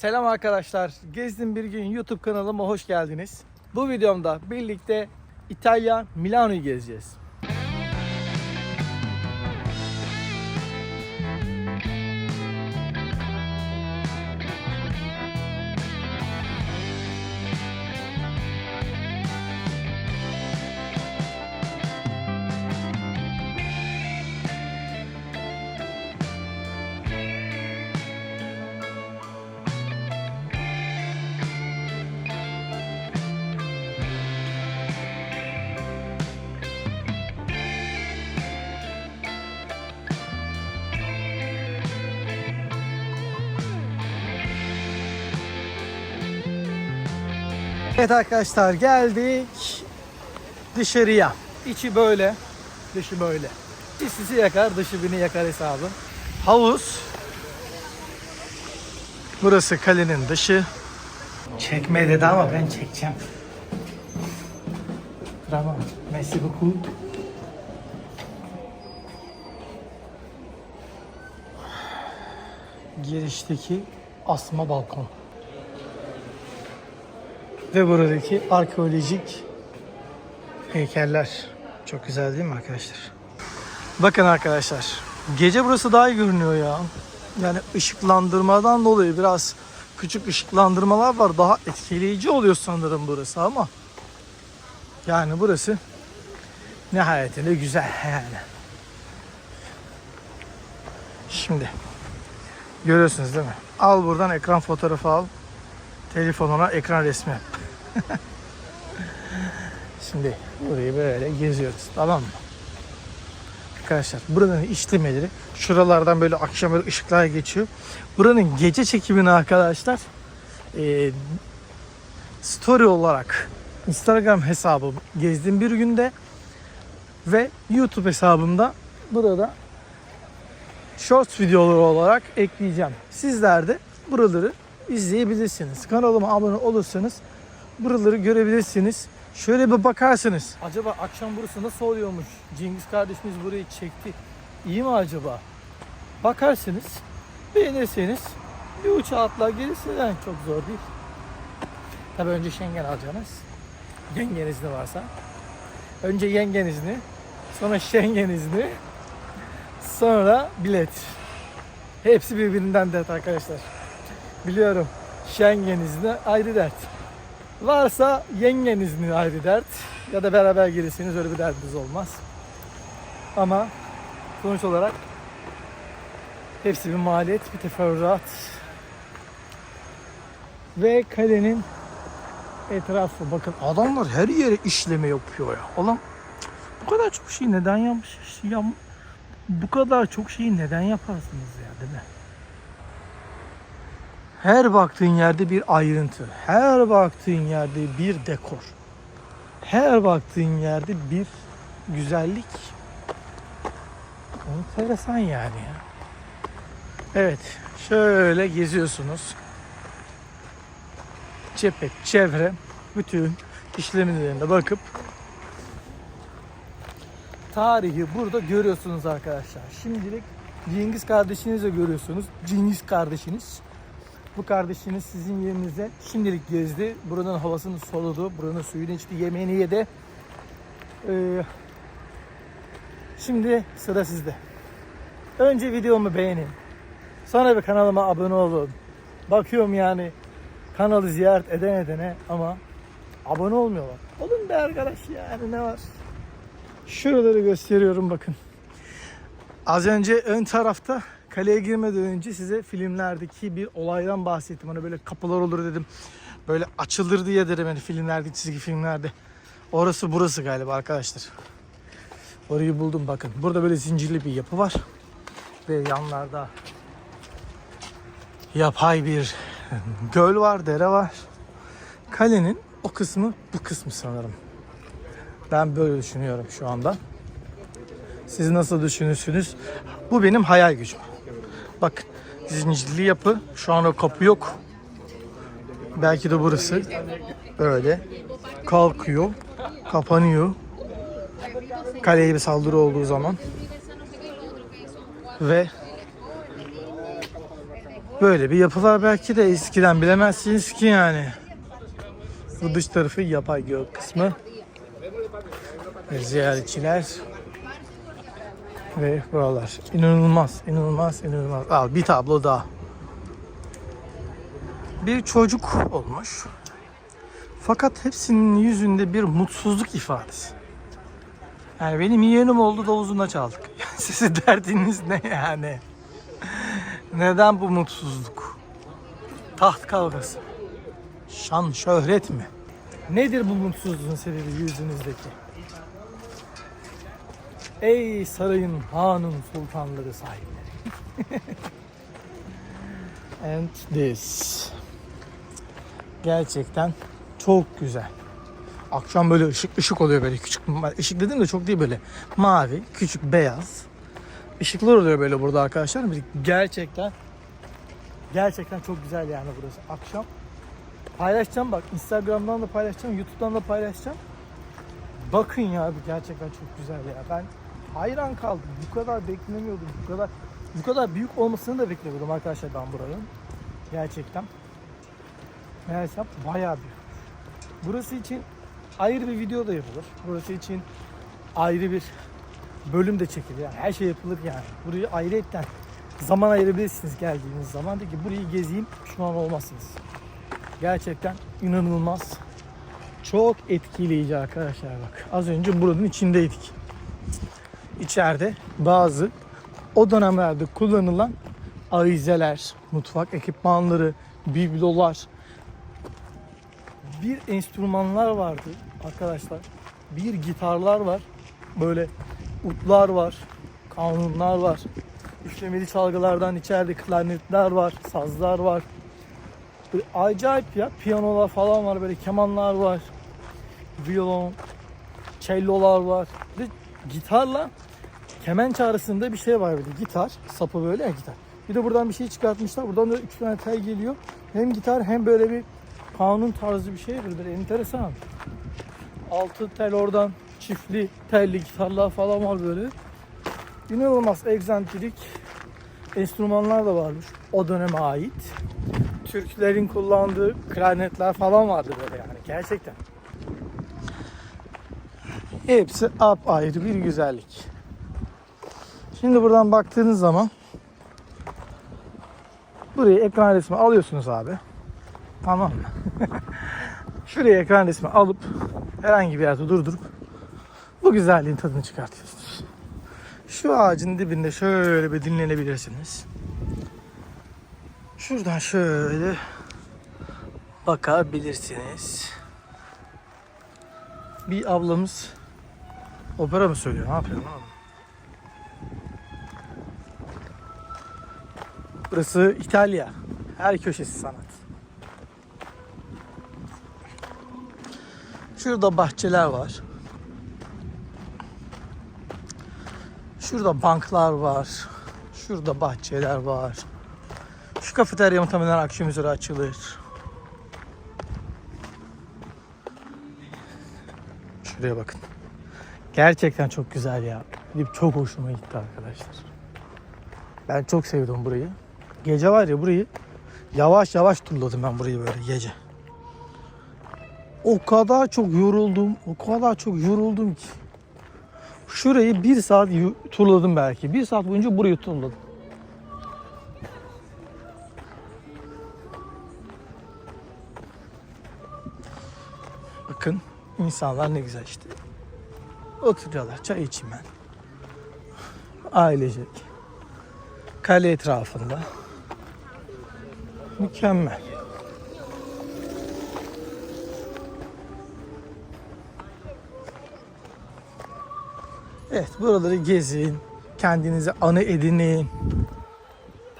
Selam arkadaşlar. Gezdim bir gün YouTube kanalıma hoş geldiniz. Bu videomda birlikte İtalya Milano'yu gezeceğiz. Evet arkadaşlar geldik dışarıya. İçi böyle, dışı böyle. İç yakar, dışı beni yakar hesabı. Havuz. Burası kalenin dışı. Çekme dedi ama ben çekeceğim. Bravo. Merci beaucoup. Girişteki asma balkon. Ve buradaki arkeolojik heykeller. Çok güzel değil mi arkadaşlar? Bakın arkadaşlar. Gece burası daha iyi görünüyor ya. Yani ışıklandırmadan dolayı biraz küçük ışıklandırmalar var. Daha etkileyici oluyor sanırım burası ama. Yani burası nihayetinde güzel yani. Şimdi görüyorsunuz değil mi? Al buradan ekran fotoğrafı al. Telefonuna ekran resmi. Şimdi burayı böyle geziyoruz tamam mı? Arkadaşlar buranın işlemeleri şuralardan böyle akşam böyle ışıklar geçiyor. Buranın gece çekimini arkadaşlar e, story olarak Instagram hesabım gezdim bir günde ve YouTube hesabımda burada shorts videoları olarak ekleyeceğim. Sizler de buraları izleyebilirsiniz. Kanalıma abone olursanız buraları görebilirsiniz. Şöyle bir bakarsınız. Acaba akşam burası nasıl oluyormuş? Cengiz kardeşimiz burayı çekti. İyi mi acaba? Bakarsınız. Beğenirseniz bir uçağa atlar gelirsiniz. Yani çok zor değil. Tabii önce Schengen alacaksınız. Yengen izni varsa. Önce yengen izni. Sonra Schengen izni. Sonra bilet. Hepsi birbirinden dert arkadaşlar. Biliyorum. Schengen izni ayrı dert. Varsa yengen izni ayrı dert. Ya da beraber gelirseniz öyle bir derdiniz olmaz. Ama sonuç olarak hepsi bir maliyet, bir teferruat. Ve kalenin etrafı. Bakın adamlar her yere işleme yapıyor ya. Ulan bu kadar çok şeyi neden yapmış? Ya, bu kadar çok şeyi neden yaparsınız ya değil mi? Her baktığın yerde bir ayrıntı, her baktığın yerde bir dekor, her baktığın yerde bir güzellik. Enteresan yani ya. Evet, şöyle geziyorsunuz. Cephe, çevre, bütün işlemlerine bakıp tarihi burada görüyorsunuz arkadaşlar. Şimdilik Cengiz kardeşinizi de görüyorsunuz. Cengiz kardeşiniz. Bu kardeşiniz sizin yerinize şimdilik gezdi. Buranın havasını soludu. Buranın suyunu içti. Yemeğini yedi. Ee, şimdi sıra sizde. Önce videomu beğenin. Sonra bir kanalıma abone olun. Bakıyorum yani kanalı ziyaret eden edene ama abone olmuyorlar. Olun be arkadaş yani ne var? Şuraları gösteriyorum bakın. Az önce ön tarafta kaleye girmeden önce size filmlerdeki bir olaydan bahsettim. Hani böyle kapılar olur dedim. Böyle açılır diye dedim hani filmlerde, çizgi filmlerde. Orası burası galiba arkadaşlar. Orayı buldum bakın. Burada böyle zincirli bir yapı var. Ve yanlarda yapay bir göl var, dere var. Kalenin o kısmı bu kısmı sanırım. Ben böyle düşünüyorum şu anda. Siz nasıl düşünürsünüz? Bu benim hayal gücüm. Bak zincirli yapı. Şu an o kapı yok. Belki de burası. Böyle. Kalkıyor. Kapanıyor. Kaleye bir saldırı olduğu zaman. Ve Böyle bir yapılar belki de eskiden bilemezsiniz ki yani. Bu dış tarafı yapay göl kısmı. Ziyaretçiler. Ve buralar. İnanılmaz, inanılmaz, inanılmaz. Al bir tablo daha. Bir çocuk olmuş. Fakat hepsinin yüzünde bir mutsuzluk ifadesi. Yani benim yeğenim oldu da uzuna çaldık. Sizin derdiniz ne yani? Neden bu mutsuzluk? Taht kavgası. Şan şöhret mi? Nedir bu mutsuzluğun sebebi yüzünüzdeki? Ey sarayın hanım sultanları sahipleri. And this. Gerçekten çok güzel. Akşam böyle ışık ışık oluyor böyle küçük ışık dedim de çok değil böyle mavi küçük beyaz ışıklar oluyor böyle burada arkadaşlar. Gerçekten gerçekten çok güzel yani burası. Akşam paylaşacağım bak Instagram'dan da paylaşacağım, YouTube'dan da paylaşacağım. Bakın ya abi gerçekten çok güzel ya. Ben hayran kaldım. Bu kadar beklemiyordum. Bu kadar bu kadar büyük olmasını da beklemiyordum arkadaşlar ben buranın. Gerçekten. Meğersem bayağı büyük. Burası için ayrı bir video da yapılır. Burası için ayrı bir bölüm de çekilir. Yani her şey yapılır yani. Burayı ayrıyetten zaman ayırabilirsiniz geldiğiniz zaman. De ki burayı gezeyim pişman olmazsınız. Gerçekten inanılmaz. Çok etkileyici arkadaşlar bak. Az önce buranın içindeydik. İçeride bazı o dönemlerde kullanılan avizeler, mutfak ekipmanları, biblolar, bir enstrümanlar vardı arkadaşlar. Bir gitarlar var. Böyle utlar var. Kanunlar var. Üflemeli çalgılardan içeride klarnetler var. Sazlar var. Böyle acayip ya. Piyanolar falan var. Böyle kemanlar var. Violon, cellolar var. Ve gitarla kemençe arasında bir şey var böyle. Gitar. Sapı böyle ya gitar. Bir de buradan bir şey çıkartmışlar. Buradan da üç tane tel geliyor. Hem gitar hem böyle bir kanun tarzı bir şey böyle enteresan. Altı tel oradan çiftli telli gitarlar falan var böyle. İnanılmaz egzantrik enstrümanlar da varmış o döneme ait. Türklerin kullandığı klarnetler falan vardı böyle yani gerçekten. Hepsi apayrı bir güzellik. Şimdi buradan baktığınız zaman burayı ekran resmi alıyorsunuz abi. Tamam mı? Şuraya ekran resmi alıp herhangi bir yerde durdurup bu güzelliğin tadını çıkartıyorsunuz. Şu ağacın dibinde şöyle bir dinlenebilirsiniz. Şuradan şöyle bakabilirsiniz. Bir ablamız opera mı söylüyor? Ne yapıyor? lan? Burası İtalya. Her köşesi sanat. Şurada bahçeler var. Şurada banklar var. Şurada bahçeler var. Şu kafeterya muhtemelen akşam üzere açılır. Şuraya bakın. Gerçekten çok güzel ya. Çok hoşuma gitti arkadaşlar. Ben çok sevdim burayı. Gece var ya burayı yavaş yavaş turladım ben burayı böyle gece. O kadar çok yoruldum, o kadar çok yoruldum ki. Şurayı bir saat turladım belki. Bir saat boyunca burayı turladım. Bakın insanlar ne güzel işte. Oturuyorlar çay içmen. Ailecek. Kale etrafında. Mükemmel. Evet buraları gezin. Kendinize anı edinin.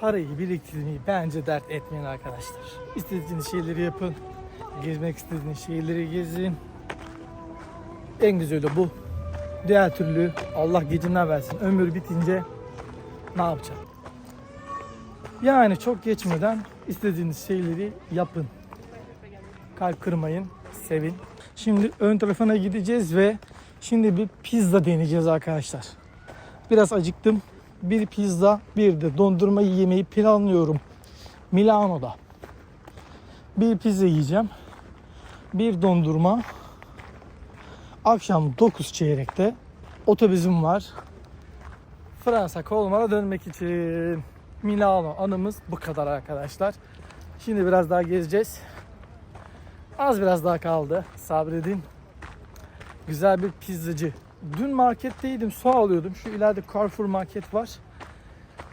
Parayı biriktirmeyi bence dert etmeyin arkadaşlar. İstediğiniz şeyleri yapın. Gezmek istediğiniz şeyleri gezin. En güzeli bu. Diğer türlü Allah gecinden versin. Ömür bitince ne yapacağım? Yani çok geçmeden istediğiniz şeyleri yapın. Kalp kırmayın, sevin. Şimdi ön tarafına gideceğiz ve şimdi bir pizza deneyeceğiz arkadaşlar. Biraz acıktım. Bir pizza, bir de dondurma yemeyi planlıyorum. Milano'da. Bir pizza yiyeceğim. Bir dondurma. Akşam 9 çeyrekte otobüsüm var. Fransa Kolmar'a dönmek için. Milano anımız bu kadar arkadaşlar. Şimdi biraz daha gezeceğiz. Az biraz daha kaldı. Sabredin. Güzel bir pizzacı. Dün marketteydim. Su alıyordum. Şu ileride Carrefour market var.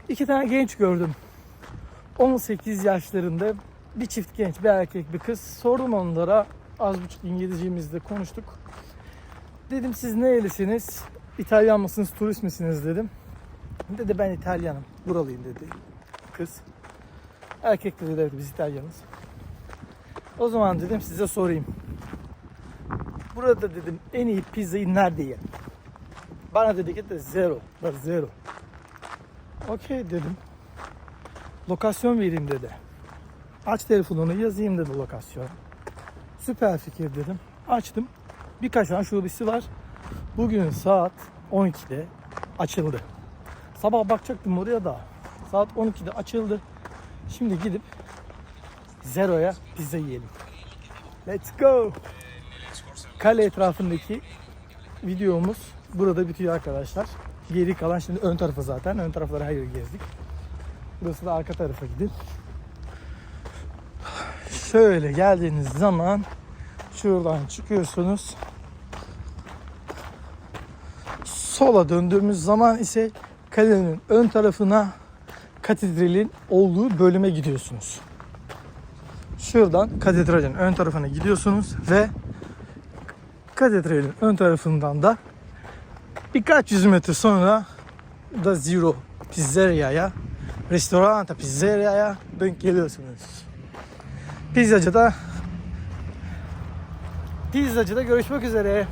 İki tane genç gördüm. 18 yaşlarında bir çift genç, bir erkek, bir kız. Sordum onlara. Az buçuk İngilizcemizde konuştuk. Dedim siz nerelisiniz? İtalyan mısınız, turist misiniz dedim. Dedi ben İtalyanım, buralıyım dedi kız. Erkek de dedi evet biz İtalyanız. O zaman dedim size sorayım. Burada dedim en iyi pizzayı nerede yerim? Bana dedi ki de zero. Bak zero. Okey dedim. Lokasyon vereyim dedi. Aç telefonunu yazayım dedi lokasyon. Süper fikir dedim. Açtım. Birkaç tane şubesi var. Bugün saat 12'de açıldı. Sabah bakacaktım oraya da. Saat 12'de açıldı. Şimdi gidip Zero'ya pizza yiyelim. Let's go. Kale etrafındaki videomuz burada bitiyor arkadaşlar. Geri kalan şimdi ön tarafı zaten. Ön tarafları hayır gezdik. Burası da arka tarafa gidin. Şöyle geldiğiniz zaman şuradan çıkıyorsunuz. Sola döndüğümüz zaman ise kalenin ön tarafına katedralin olduğu bölüme gidiyorsunuz. Şuradan katedralin ön tarafına gidiyorsunuz ve katedralin ön tarafından da birkaç yüz metre sonra da Zero Pizzeria'ya, Restoranta Pizzeria'ya denk geliyorsunuz. Pizzacıda Pizzacıda görüşmek üzere.